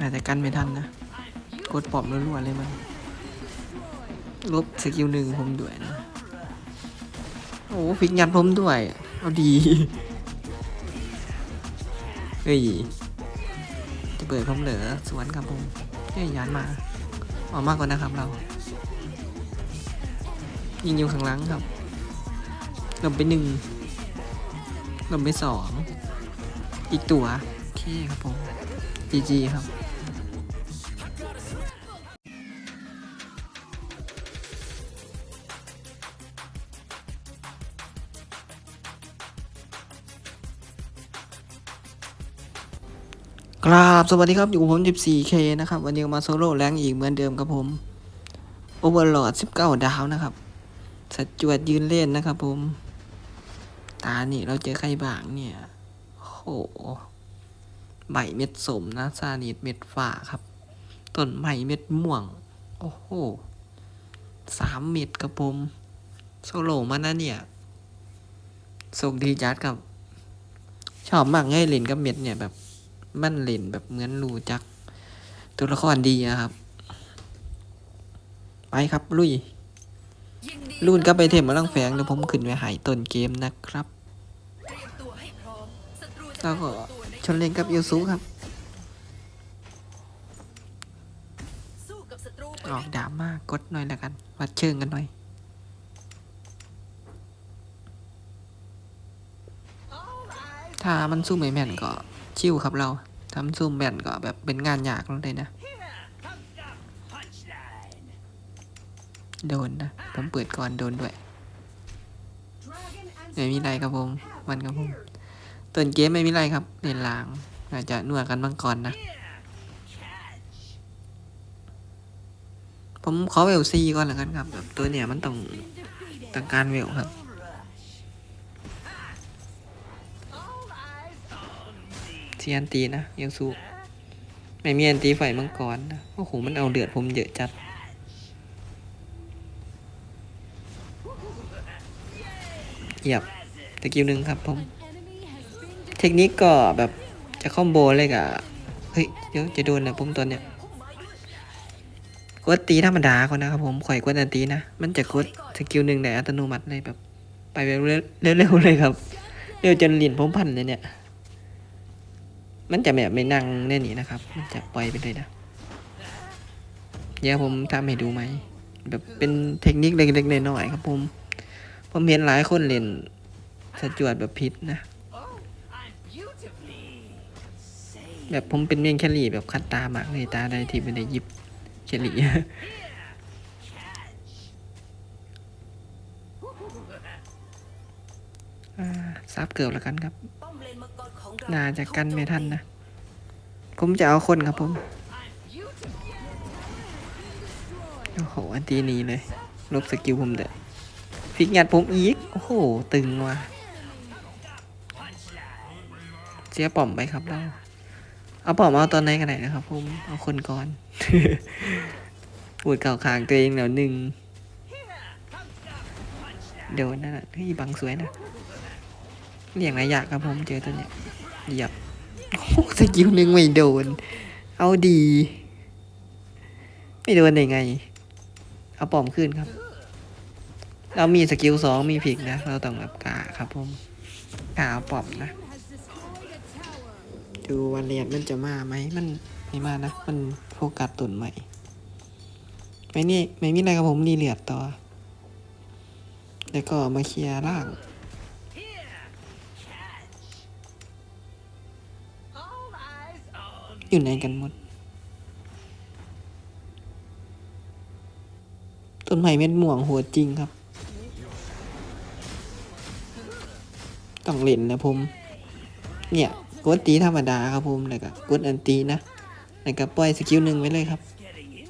อาจจะกันไม่ทันนะ กดปอบรัวๆเลยมัน ลบสกิลหนึ่งผมด้วยนะ โอ้ฟิกยัดผมด้วย เอาดี เฮ้ย จะเปิดผมเหลือสวนครับผมเฮ้ยยันมาออกมากกว่านะครับเรา ยิงอยู่ข้างหลังครับลงไปหนึ่งลงไปสอง อีกตัว โอเคครับผม GG ครับ กราบสวัสดีครับอยู่กับผม 14K นะครับ วันนี้มาโซโล่แรงอีกเหมือนเดิมครับผมโอเวอร์ลอด19 ดาวนะครับสัจจวดยืนเล่นนะครับผม ตานี่เราเจอใครบ้างเนี่ยโอ้โหใบเม็ดสมนะซานิดเม็ดฝ่าครับต้นไม้เม็ดม่วง โอ้โหสามเม็ดครับผม โซโล่มานะเนี่ยส่งดีจัดกับ ชอบมากง่ายเล่นกับเม็ดเนี่ยแบบ มันเล่นแบบเหมือนรู้จัก ตัวละครดีอะครับ ไปครับลุยรุ่นก็ไปเทมมาลังแฝงเดี๋ยวผมขึ้นไปหายต้นเกมนะครับแล้วก็ชนเลนกับอิวซูครับออกดาบมากกดหน่อยแล้วกัน วัดเชิงกันหน่อยถ้ามันสู้ไม่แม่นก็ ชิวครับเราทำสู้แม่นก็แบบเป็นงานยากเลยนะ โดนนะ ผมเปิดก่อนโดนด้วยไม่มีไรครับผมมันครับผมต้นเกมไม่มีไรครับเล่นลาง อาจจะนัวกันบ้างก่อนนะ ผมขอเวลซีก่อนแล้วกันครับแบบตัวเนี่ยมันต้องต้องการเวลครับ เทียนตีนะยังสู้ไม่มีอันตีไฟมังกรนะโอ้โหมันเอาเดือดผมเยอะจัดเหยียบตะกิ้วหนึ่งครับผม เทคนิคก็แบบจะคอมโบเลยกะเฮ้ยเดี๋ยวจะโดนนะผมตอนเนี้ยกดตีธรรมดาก่อนนะครับผมข่อยกดอันตีนะ มันจะกดสกิลหนึ่งในอัตโนมัติเลยแบบ ไปแบบเร็วๆเลยครับ เร็วจนลิ้นผมพันเลยเนี่ย มันจะแบบไม่นั่งแน่นี่นะครับ มันจะปล่อยไปเลยนะ เดี๋ยวผมทำให้ดูไหม แบบเป็นเทคนิคเล็กๆน้อยๆครับผม ผมเห็นหลายคนเล่นสจวดแบบพิษนะ แบบผมเป็นเมียงแคลรี่แบบคัดตามากเลยตาใดที่ไม่ได้หยิบแคลรี่อ่าซับเกิบแล้วกันครับ น่าจะกันไม่ทันนะ ผมจะเอาคนครับผม โอ้โห อันตีนี้เลย ลบสกิลผมเด้อฟิกงัดผมอีก โอ้โห ตึงว่ะ เสียป่อมไปครับเรา เอาป่อมเอาตอนไหนกันไหนนะครับผม เอาคนก่อนปวดเก่าคางตัวเองแล้วหนึ่งโดนนั่นแหละเฮ้ยบังสวยนะ เรียงระยะครับผมเจอตัวเนี้ยเหยียบโอ้สกิลหนึ่งไม่โดน เอาดี ไม่โดนได้ไง เอาปอมขึ้นครับ เรามีสกิลสองมีผิกนะ เราต้องแบบกาครับผมกาเอาปอมนะ ดูวันเรียนมันจะมาไหม มันไม่มานะ มันโฟกัสตุนใหม่ ไม่นี่ ไม่มีอะไรครับผมรีเลียดต่อ แล้วก็มาเคลียร์ล่าง อยู่ไหนกันหมด ต้นไม้เม็ดม่วงหัวจริงครับ ต้องเล่นนะผม เนี่ยกดตีธรรมดาครับผมแล้วก็กดอันตีนะแล้วก็ปล่อยสกิลหนึ่งไว้เลยครับ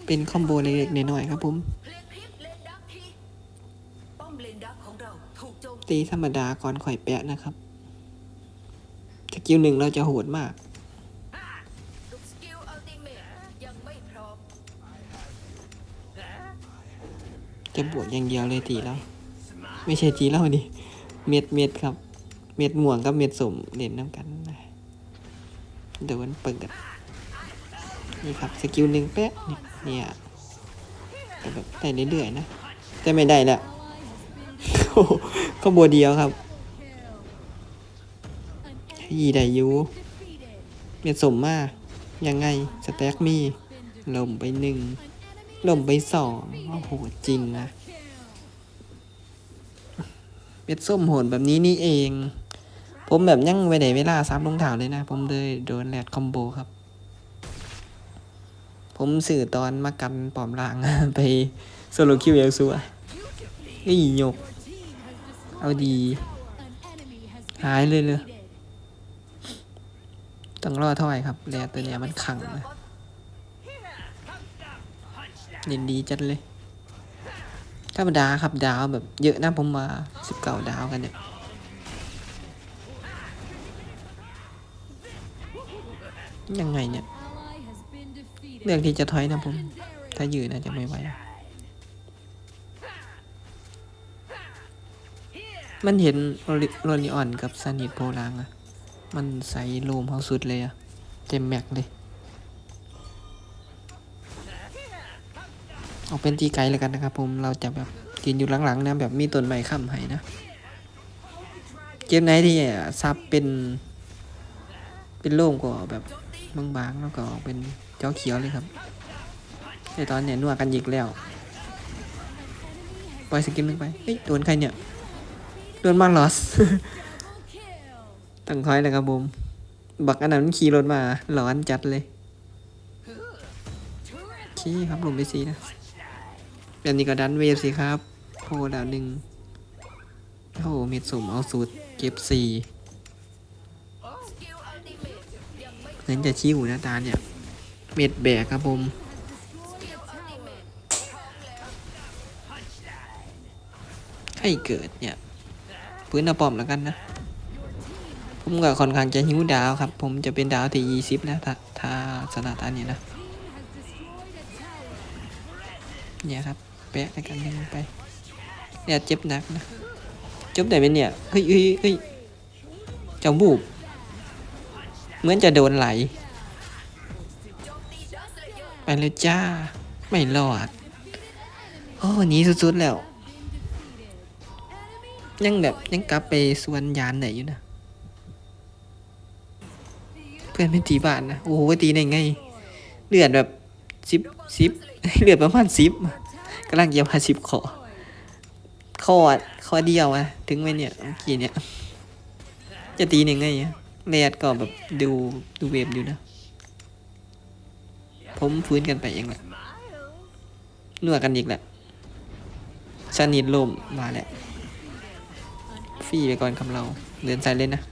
เป็นคอมโบเล็กๆน้อยๆครับผมตีธรรมดาก่อนข่อยแปะนะครับสกิลหนึ่งเราจะโหดมาก จะบวกอย่างเดียวเลยตีแล้ว ไม่ใช่ตีแล้วดิ เม็ดเม็ดครับ เม็ดม่วงกับเม็ดสมเล่นน้ำกันเดี๋ยวมันเปิดนี่ครับสกิลหนึ่งแป๊ะเนี่ยเนี่แบบได้เรื่อยๆนะแต่ไม่ได้แล้วโอ้ก็บัวเดียวครับยีได้ยูเม็ดสมมากยังไงสแต็กมีลมไปหนึ่ง ลมไปสองโอ้โห จริงนะเม็ดส้มโหดแบบนี้นี่เอง ผมแบบยังไม่ได้เวลาซับลงเท้าเลยนะ ผมเลยโดนแรดคอมโบครับ ผมสื่อตอนมากันปอมลาง ไปโซโลคิวเอลซัวนี่หยก เอาดี หายเลยเลยต้องรอเท่าไหร่ครับแรดตัวเนี้ยมันขังนะ เล่นดีจัดเลย ธรรมดาครับดาวแบบเยอะนะผมมาสิบเก้าดาวกันเนี่ยยังไงเนี่ยเลือกที่จะถอยนะผม ถ้ายืนอาจะไม่ไหวมันเห็นโรนิออนกับซานิดโพลางอะมันใส่โลมเขาสุดเลยอะเต็มแม็กเลย เอาเป็นตีไกลแล้วกันนะครับผมเราจะแบบกินอยู่หลังๆนะแบบมีต้นไม้ค้ำให้นะ เกมไหนที่ซับเป็น เป็นโล่งกว่าแบบบางๆแล้วก็เป็นเจ้าเขียวเลยครับในตอนเนี้ยนัวกันอีกแล้วปล่อยสกิลหนึ่งไปเฮ้ยโดนใครเนี่ยโดนมาลอสตั้งคอยนะครับผมบักอันนั้นขี่รถมาหลอนจัดเลยชี้ครับลงไปสีนะ แบบนี้ก็ดันเวฟสิครับโพดาวหนึ่งโอ้โหเม็ดสุ่มเอาสูตรเก็บสี่เน้นจะชี้หูน้าตาเนี่ย เม็ดแบกครับผมให้เกิดเนี่ยพื้นเอาปอมแล้วกันนะ ผมก็ค่อนข้างจะหิวดาวครับ ผมจะเป็นดาวที่ยี่สิบนะถ้าถ้าสถานการณ์นี้นะเนี่ยครับ แปะในกันหนึ่งไปเนี่ยเจ็บหนักนะจบได้ไหมเนี่ยเฮ้ยเฮ้ยเฮ้ยจ้าบูบเหมือนจะโดนไหล ไปเลยจ้า ไม่รอด โอ้หนีสุดๆแล้ว ยังแบบยังกลับไปสวนยานไหนอยู่นะ เพื่อนเป็นตีบาทนะ โอ้โหตีได้ไง เลือดแบบสิบสิบเลือดประมาณสิบ กำลังเยียบหาสิบขอขอดขอเดียวอะถึงไหมเนี่ยเมื่อกี้เนี่ย จะตียังไงเลียดก็แบบดูดูเวฟอยู่นะ ผมฟื้นกันไปเองแหละนวดกันอีกแหละชนิดลมมาแหละฟรีไปก่อนคำเราเดินสายเล่นนะ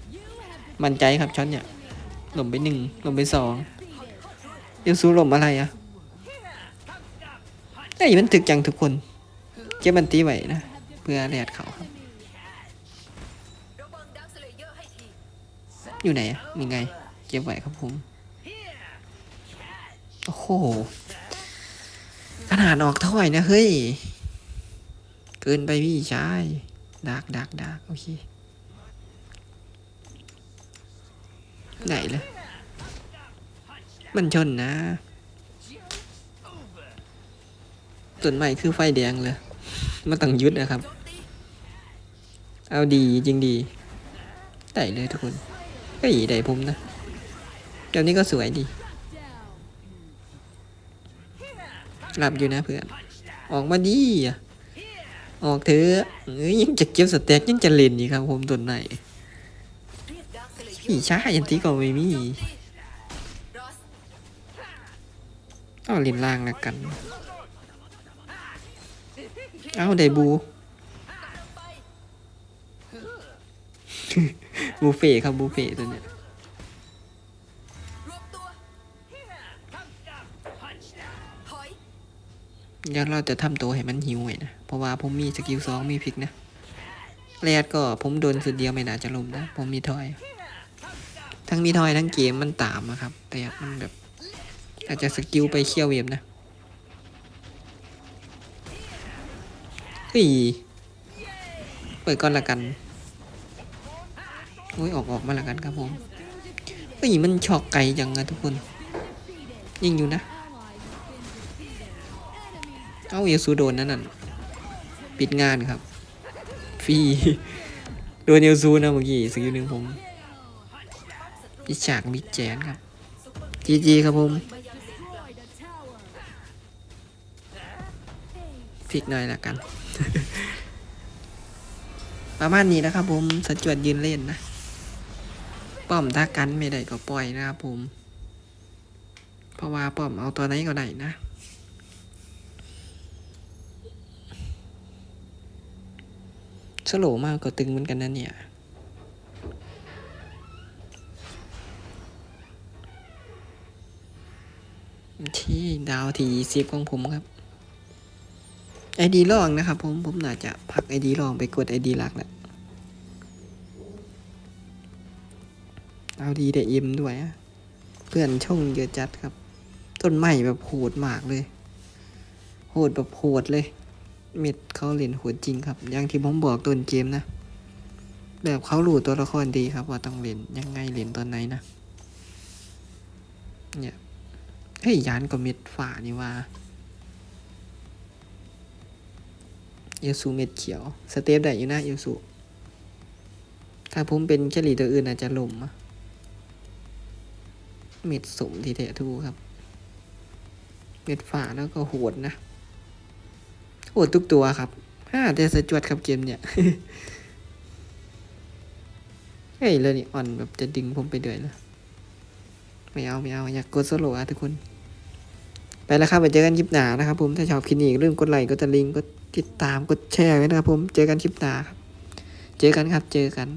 มั่นใจครับช็อตเนี่ยลมไปหนึ่งลมไปสองเดี๋ยวสู้ลมอะไรอะ ไอ้ยมันถึกจังทุกคน เก็บมันตีไว้นะ เพื่อแดดเขาครับ อยู่ไหนอะมีไง เก็บไว้ครับผม โอ้โห ขนาดออกเท่าไหร่นะ เฮ้ย เกินไปพี่ชายดักดักดักโอเค ไหนเลยมันชนนะ ต้นไม้คือไฟแดงเลยมันต้งยุดนะครับ เอาดีจริงดีได้เลยทุกคนเฮ้ยได้ผมนะเดี๋ยวนี้ก็สวยดีหลับอยู่นะเพื่อนออกมาดีอะออกเถอะเอ้ยยังจะเก็บสเต็กยังจะเล่นอีกครับผมต้นไหนพี่ช้ายันทีก็ไม่มีเอาเล่นล่างแล้วกัน อาได้บู บูเฟ่ครับบูเฟ่ตัวเนี้ยเดี๋ยวเราจะทำตัวให้มันหิวไว้นะ เพราะว่าผมมีสกิลสองมีพิกนะแรดก็ผมโดนสุดเดียวไม่น่าจะลมนะ ผมมีทอย ทั้งมีทอยทั้งเกมมันตามอะครับ แต่มันแบบอาจจะสกิลไปเคี่ยวเวฟนะ เฮ้ยเปิดก่อนละกันโอ้ยออกออกมาละกันครับผมเฮ้ยมันช็อกไกลจังอะทุกคน ยิงอยู่นะ เอ้าเอลซูโดนนั่นน่ะปิดงานครับ ฟรี โดนเอลซูนะเมื่อกี้สกิลหนึ่งผมพิฉากมิดแจนครับ จีจีครับผมพลิกหน่อยละกัน ประมาณนี้นะครับ ผมสจวดยืนเล่นนะ ป้อมถ้ากันไม่ได้ก็ปล่อยนะครับผม เพราะว่าป้อมเอาตัวไหนก็ได้นะสโลว์มากก็ตึงเหมือนกันนะเนี่ยที่ดาวที่สิบของผมครับ ไอดีลองนะครับผม ผมน่าจะพักไอดีลองไปกดไอดีหลักแหละดาดีได้เอ็มด้วยอะเพื่อนช่องเยอะจัดครับ ต้นไม้แบบโหดมากเลย โหดแบบโหดเลย เม็ดเขาเล่นโหดจริงครับ อย่างที่ผมบอกต้นเกมนะ แบบเขารู้ตัวละครดีครับ ว่าต้องเล่นยังไงเล่นตอนไหนนะ เนี่ย เฮ้ยยานก็เม็ดฝ่านี่ว่า เอลซูเม็ดเขียว สเตปได้อยู่นะเอลซูถ้าผมเป็นแคลรี่ตัวอื่นอาจจะล่มอะเม็ดสมที่แท้ทูครับ เม็ดฝ่าแล้วก็โหดนะโหดทุกตัวครับห้าแต่สจวดครับเกมเนี่ยเฮ้ยเลยนี่อ่อนแบบจะดึงผมไปเดือยนะไม่เอาไม่เอาอยากกดโซโล่อะทุกคน ไปแล้วครับไปเจอกันคลิปหนานะครับผมถ้าชอบคลิปนี้อย่าลืมกดไลค์กดตะลิงกด ติดตามกดแชร์ไว้นะครับผม เจอกันคลิปหน้าครับ เจอกันครับ เจอกัน